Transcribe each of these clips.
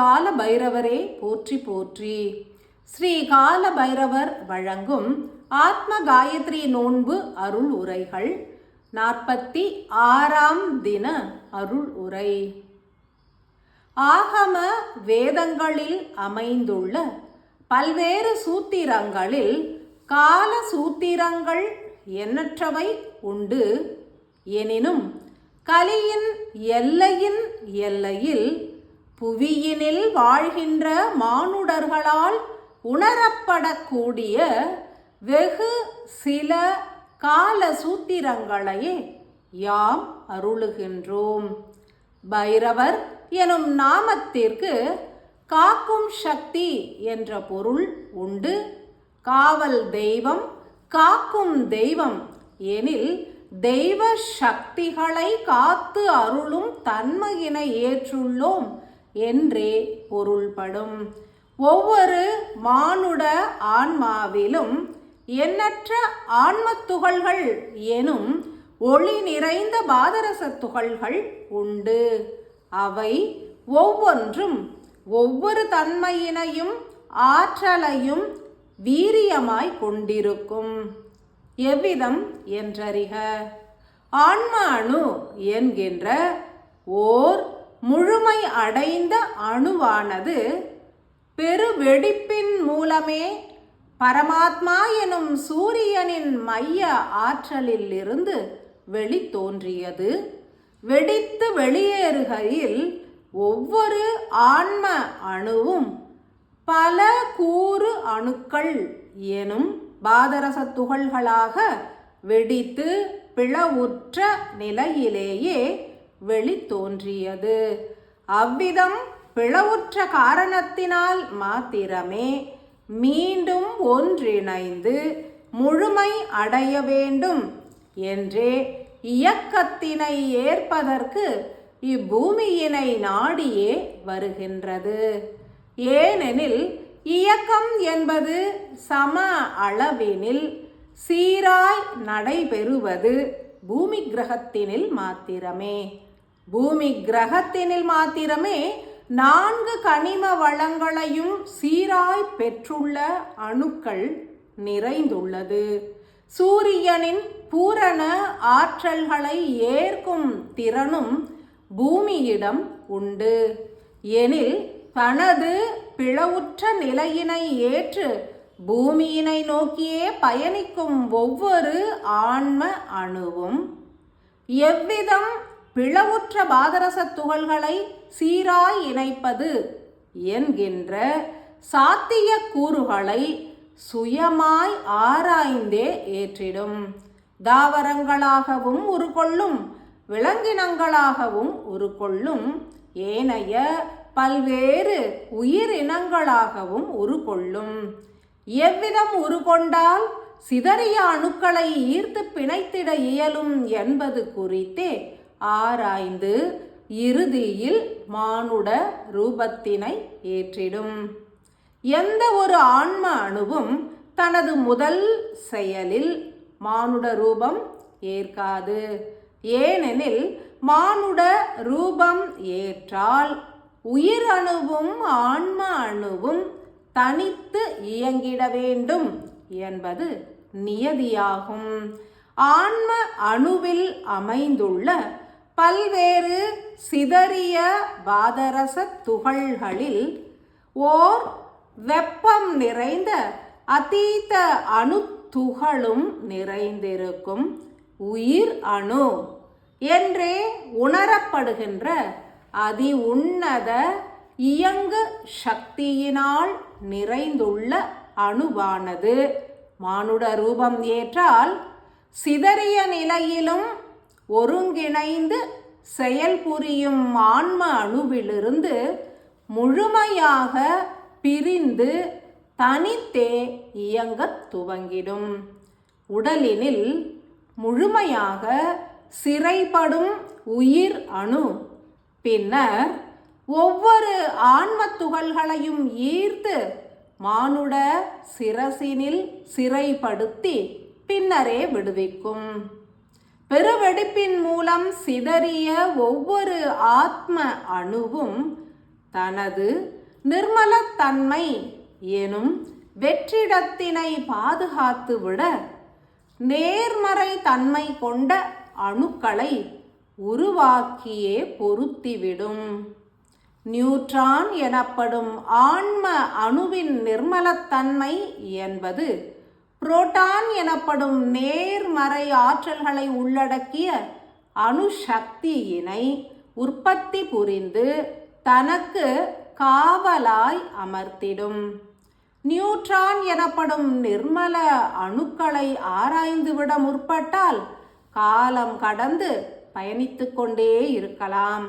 கால பைரவரே போற்றி போற்றி. ஸ்ரீகால பைரவர் வழங்கும் ஆத்ம காயத்ரி நோன்பு அருள் உரைகள் நாற்பத்தி ஆறாம் தின அருள் உரை. ஆகம வேதங்களில் அமைந்துள்ள பல்வேறு சூத்திரங்களில் கால சூத்திரங்கள் எண்ணற்றவை உண்டு. எனினும் கலியின் எல்லையின் எல்லையில் புவியினில் வாழ்கின்ற மானுடர்களால் உணரப்படக்கூடிய வெகு சில கால சூத்திரங்களையே யாம் அருளுகின்றோம். பைரவர் எனும் நாமத்திற்கு காக்கும் சக்தி என்ற பொருள் உண்டு. காவல் தெய்வம் காக்கும் தெய்வம் எனில் தெய்வ சக்திகளை காத்து அருளும் தன்மையினை ஏற்றுள்ளோம். என்றே பொருள்படும். ஒவ்வொரு மானுட ஆன்மாவிலும் எண்ணற்ற ஆன்ம துகள்கள் எனும் ஒளி நிறைந்த பாதரச துகள்கள் உண்டு. அவை ஒவ்வொன்றும் ஒவ்வொரு தன்மையினையும் ஆற்றலையும் வீரியமாய் கொண்டிருக்கும். எவ்விதம் என்றறிக. ஆன்மானு என்கின்ற ஓர் முழுமை அடைந்த அணுவானது பெருவெடிப்பின் மூலமே பரமாத்மா எனும் சூரியனின் மைய ஆற்றலில் இருந்து வெளித்தோன்றியது. வெடித்து வெளியேறுகையில் ஒவ்வொரு ஆன்ம அணுவும் பல கூறு அணுக்கள் எனும் பாதரச துகள்களாக வெடித்து பிளவுற்ற நிலையிலேயே வெளித்தோன்றியது அவ்விதம் பிளவுற்ற காரணத்தினால் மாத்திரமே மீண்டும் ஒன்றிணைந்து முழுமை அடைய வேண்டும் என்றே இயக்கத்தினை ஏற்பதற்கு இப்பூமியினை நாடியே வருகின்றது. ஏனெனில் இயக்கம் என்பது சம அளவினில் சீராய் நடைபெறுவது பூமி கிரகத்தினில் மாத்திரமே. பூமி கிரகத்தினில் மாத்திரமே நான்கு கனிம வளங்களையும் சீராய் பெற்றுள்ள அணுக்கள் நிறைந்துள்ளது. சூரியனின் பூரண ஆற்றல்களை ஏற்கும் திறனும் பூமியிடம் உண்டு. எனில் தனது பிளவுற்ற நிலையினை ஏற்று பூமியினை நோக்கியே பயணிக்கும் ஒவ்வொரு ஆன்ம அணுவும் எவ்விதம் பிளவுற்ற பாதரசத் துகள்களை சீராய் இணைப்பது என்கின்ற சாத்திய கூறுகளை சுயமாய் ஆராய்ந்தே ஏற்றிடும். தாவரங்களாகவும் உருக்கொள்ளும் விலங்கினங்களாகவும் உருக்கொள்ளும் ஏனைய பல்வேறு உயிரினங்களாகவும் உருக்கொள்ளும் எவ்விதம் உருகொண்டால் சிதறிய அணுக்களை ஈர்த்து பிணைத்திட இயலும் என்பது குறித்தே ஆராய்ந்து இறுதியில் மானுட ரூபத்தினை ஏற்றிடும். எந்த ஒரு ஆன்ம அணுவும் தனது முதல் செயலில் மானுட ரூபம் ஏற்காது. ஏனெனில் மானுட ரூபம் ஏற்றால் உயிர் அணுவும் ஆன்ம அணுவும் தனித்து இயங்கிட வேண்டும் என்பது நியதியாகும். ஆன்ம அணுவில் அமைந்துள்ள பல்வேறு சிதறிய பாதரச துகள்களில் ஓர் வெப்பம் நிறைந்த அதீத அணு துகளும் நிறைந்திருக்கும். உயிர் அணு என்றே உணரப்படுகின்ற அதி உன்னத இயங்கு சக்தியினால் நிறைந்துள்ள அணுவானது. மானுட ரூபம் ஏற்றால் சிதறிய நிலையிலும் ஒருங்கிணைந்து செயல்புரியும் ஆன்ம அணுவிலிருந்து முழுமையாக பிரிந்து தனித்தே இயங்கத் துவங்கிடும். உடலினில் முழுமையாக சிறைப்படும் உயிர் அணு. பின்னர் ஒவ்வொரு ஆன்ம துகள்களையும் ஈர்த்து மானுட சிரசினில் சிறைப்படுத்தி பின்னரே விடுவிக்கும். பெருவெடிப்பின் மூலம் சிதறிய ஒவ்வொரு ஆத்ம அணுவும் தனது நிர்மலத்தன்மை எனும் வெற்றிடத்தினை பாதுகாத்துவிட நேர்மறை தன்மை கொண்ட அணுக்களை உருவாக்கியே பொருத்திவிடும். நியூட்ரான் எனப்படும் ஆன்ம அணுவின் நிர்மலத்தன்மை என்பது புரோட்டான் எனப்படும் நேர்மறை ஆற்றல்களை உள்ளடக்கிய அணுசக்தியினை உற்பத்தி புரிந்து தனக்கு காவலாய் அமர்த்திடும். நியூட்ரான் எனப்படும் நிர்மல அணுக்களை ஆராய்ந்துவிட முற்பட்டால் காலம் கடந்து பயணித்து கொண்டே இருக்கலாம்.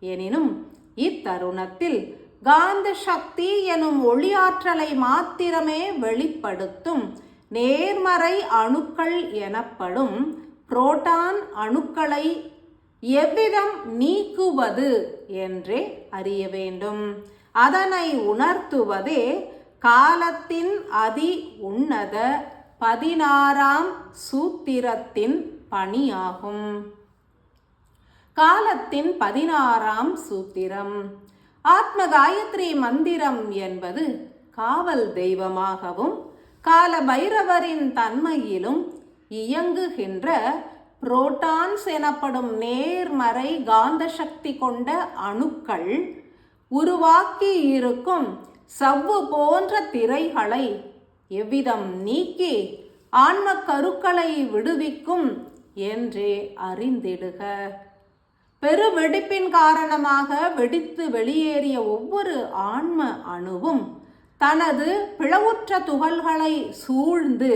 எனினும் இத்தருணத்தில் காந்த சக்தி எனும் ஒளியாற்றலை மாத்திரமே வெளிப்படுத்தும் நேர்மறை அணுக்கள் எனப்படும் புரோட்டான் அணுக்களை எவ்விதம் நீக்குவது என்றே அறிய வேண்டும். அதனை உணர்த்துவதே காலத்தின் அதி உன்னத பதினாறாம் சூத்திரத்தின் பணியாகும். காலத்தின் பதினாறாம் சூத்திரம். ஆத்ம காயத்ரி மந்திரம் என்பது காவல் தெய்வமாகவும் கால பைரவரின் தன்மையிலும் இயங்குகின்ற புரோட்டான்ஸ் எனப்படும் நேர்மறை காந்த சக்தி கொண்ட அணுக்கள் உருவாக்கி இருக்கும் சவ்வு போன்ற திரைகளை எவ்விதம் நீக்கி ஆன்ம கருக்களை விடுவிக்கும் என்றே அறிந்திடுக. பெருவெடிப்பின் காரணமாக வெடித்து வெளியேறிய ஒவ்வொரு ஆன்ம அணுவும் தனது பிளவுற்ற துகள்களை சூழ்ந்து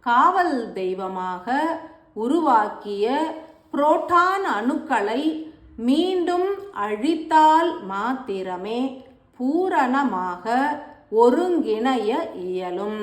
காவல் தெய்வமாக உருவாக்கிய புரோட்டான் அணுக்களை மீண்டும் அழித்தால் மாத்திரமே பூரணமாக ஒருங்கிணைய இயலும்.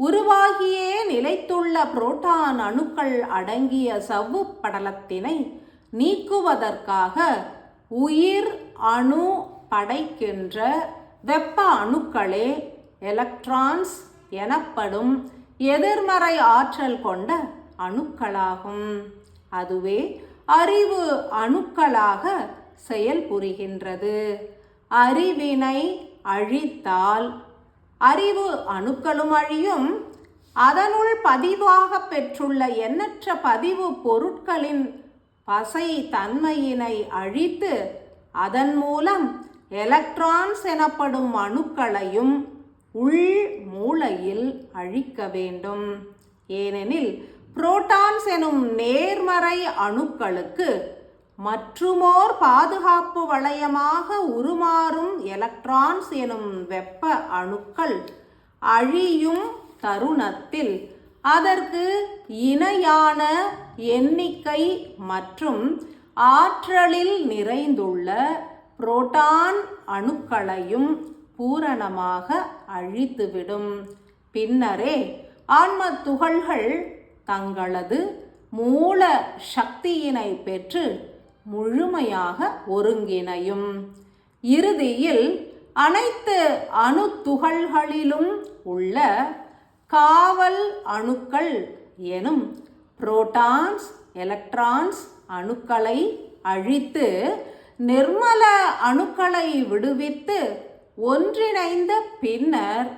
உருவாகியே நிலைத்துள்ள புரோட்டான் அணுக்கள் அடங்கிய சவ்வு படலத்தினை நீக்குவதற்காக உயிர் அணு படைக்கின்ற வெப்ப அணுக்களே எலக்ட்ரான்ஸ் எனப்படும் எதிர்மறை ஆற்றல் கொண்ட அணுக்களாகும். அதுவே அறிவு அணுக்களாக செயல்புரிகின்றது அறிவினை அழித்தால் அறிவு அணுக்களும் அழியும். அதனுள் பதிவாக பெற்றுள்ள எண்ணற்ற பதிவு பொருட்களின் பசை தன்மையினை அழித்து அதன் மூலம் எலக்ட்ரான்ஸ் எனப்படும் அணுக்களையும் உள் மூளையில் அழிக்க வேண்டும். ஏனெனில் புரோட்டான்ஸ் எனும் நேர்மறை அணுக்களுக்கு மற்றுமோர் பாதுகாப்பு வளையமாக உருமாறும் எலக்ட்ரான்ஸ் எனும் வெப்ப அணுக்கள் அழியும் தருணத்தில் அதற்கு இணையான எண்ணிக்கை மற்றும் ஆற்றலில் நிறைந்துள்ள புரோட்டான் அணுக்களையும் பூரணமாக அழித்துவிடும். பின்னரே ஆன்ம துகள்கள் தங்களது மூல சக்தியினை பெற்று முழுமையாக ஒருங்கிணையும். இறுதியில் அனைத்து அணு துகள்களிலும் உள்ள காவல் அணுக்கள் எனும் புரோட்டான்ஸ் எலக்ட்ரான்ஸ் அணுக்களை அழித்து நிர்மல அணுக்களை விடுவித்து ஒன்றிணைந்த பின்னர்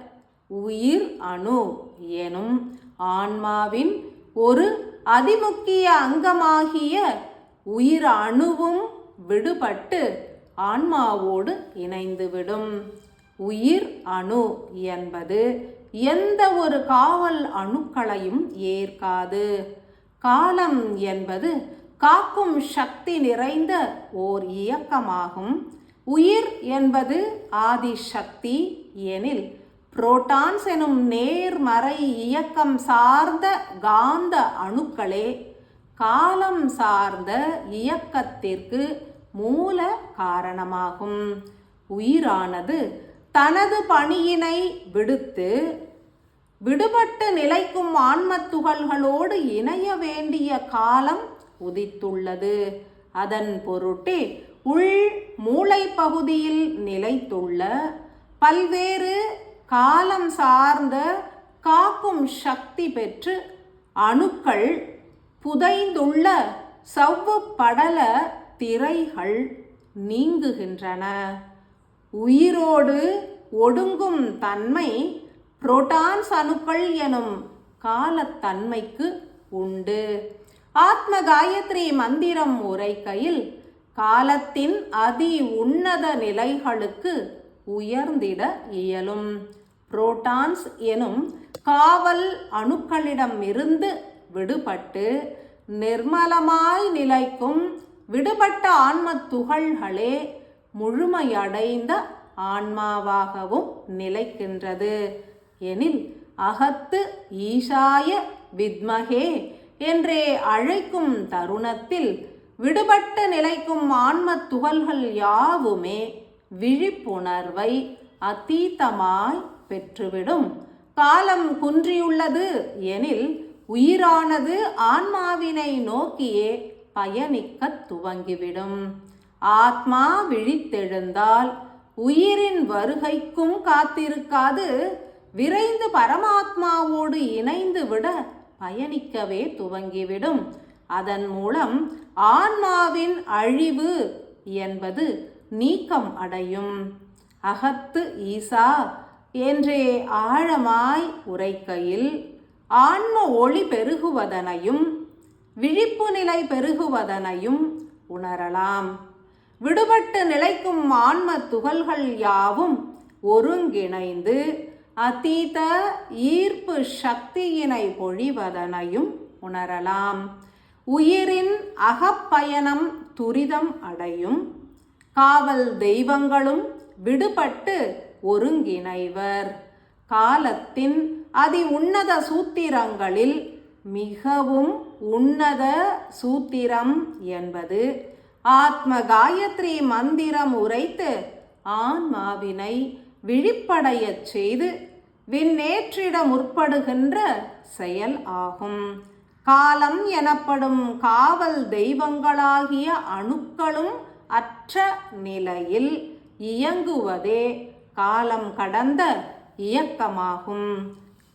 உயிர் அணு எனும் ஆன்மாவின் ஒரு அதிமுக்கிய அங்கமாகிய உயிர் அணுவும் விடுபட்டு ஆன்மாவோடு இணைந்துவிடும். உயிர் அணு என்பது எந்த ஒரு காவல் அணுக்களையும் ஏற்காது. காலம் என்பது காக்கும் சக்தி நிறைந்த ஓர் இயக்கமாகும். உயிர் என்பது ஆதி சக்தி எனில் புரோட்டான்ஸ் எனும் நேர்மறை இயக்கம் சார்ந்த காந்த அணுக்களே காலம் சார்ந்த இயக்கத்திற்கு மூல காரணமாகும். உயிரானது தனது பணியினை விடுத்து விடுபட்டு நிலைக்கும் ஆன்மத்துகள்களோடு இணைய வேண்டிய காலம் உதித்துள்ளது. அதன் பொருட்டு உள் மூளை பகுதியில் நிலைத்துள்ள பல்வேறு காலம் சார்ந்த காக்கும் சக்தி பெற்று அணுக்கள் புதைந்துள்ள சவ்வு படல திரைகள் நீங்குகின்றன. உயிரோடு ஒடுங்கும் தன்மை புரோட்டான்ஸ் அணுக்கள் எனும் காலத்தன்மைக்கு உண்டு. ஆத்ம காயத்ரி மந்திரம் உரைக்கையில் காலத்தின் அதி உன்னத நிலைகளுக்கு உயர்ந்திட இயலும். புரோட்டான்ஸ் எனும் காவல் அணுக்களிடமிருந்து விடுபட்டு நிர்மலமாய் நிலைக்கும் விடுபட்ட ஆன்ம துகள்களே முழுமையடைந்த ஆன்மாவாகவும் நிலைக்கின்றது. எனில் அகத்து ஈசாய வித்மகே என்றே அழைக்கும் தருணத்தில் விடுபட்டு நிலைக்கும் ஆன்ம துகள்கள் யாவுமே விழிப்புணர்வை அதீதமாய் பெற்றுவிடும். காலம் குன்றியுள்ளது எனில் உயிரானது ஆன்மாவினை நோக்கியே பயணிக்கத் துவங்கிவிடும். ஆத்மா விழித்தெழுந்தால் உயிரின் வருகைக்கும் காத்திருக்காது. விரைந்து பரமாத்மாவோடு இணைந்து விட பயணிக்கவே துவங்கிவிடும். அதன் மூலம் ஆன்மாவின் அழிவு என்பது நீக்கம் அடையும். அகத்து ஈசா என்றே ஆழமாய் உரைக்கையில் ஆன்ம ஒளி பெருகுவதனையும் விழிப்பு நிலை பெருகுவதனையும் உணரலாம். விடுபட்டு நிலைக்கும் ஆன்ம துகள்கள் யாவும் ஒருங்கிணைந்து அதீத ஈர்ப்பு சக்தியினை பொழிவதனையும் உணரலாம். உயிரின் அகப்பயணம் துரிதம் அடையும். காவல் தெய்வங்களும் விடுபட்டு ஒருங்கிணைவர். காலத்தின் அதி உன்னத சூத்திரங்களில் மிகவும் உன்னத சூத்திரம் என்பது ஆத்ம காயத்ரி மந்திரம் உரைத்து ஆன்மாவினை விழிப்படையச் செய்து விண்ணேற்றிட முற்படுகின்ற செயல் ஆகும். காலம் எனப்படும் காவல் தெய்வங்களாகிய அணுக்களும் அற்ற நிலையில் இயங்குவதே காலம் கடந்த இயக்கமாகும்.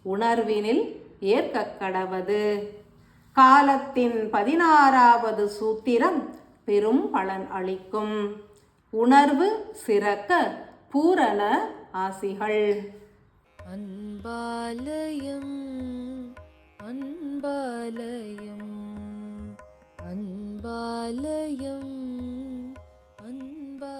உணர்வினில் ஏற்கக் கடவது. காலத்தின் பதினாறாவது சூத்திரம் பெரும் பலன் அளிக்கும். உணர்வு சிறக்க பூரண ஆசிகள். அன்பாலயம் அன்பாலயம் அன்பாலயம் அன்பா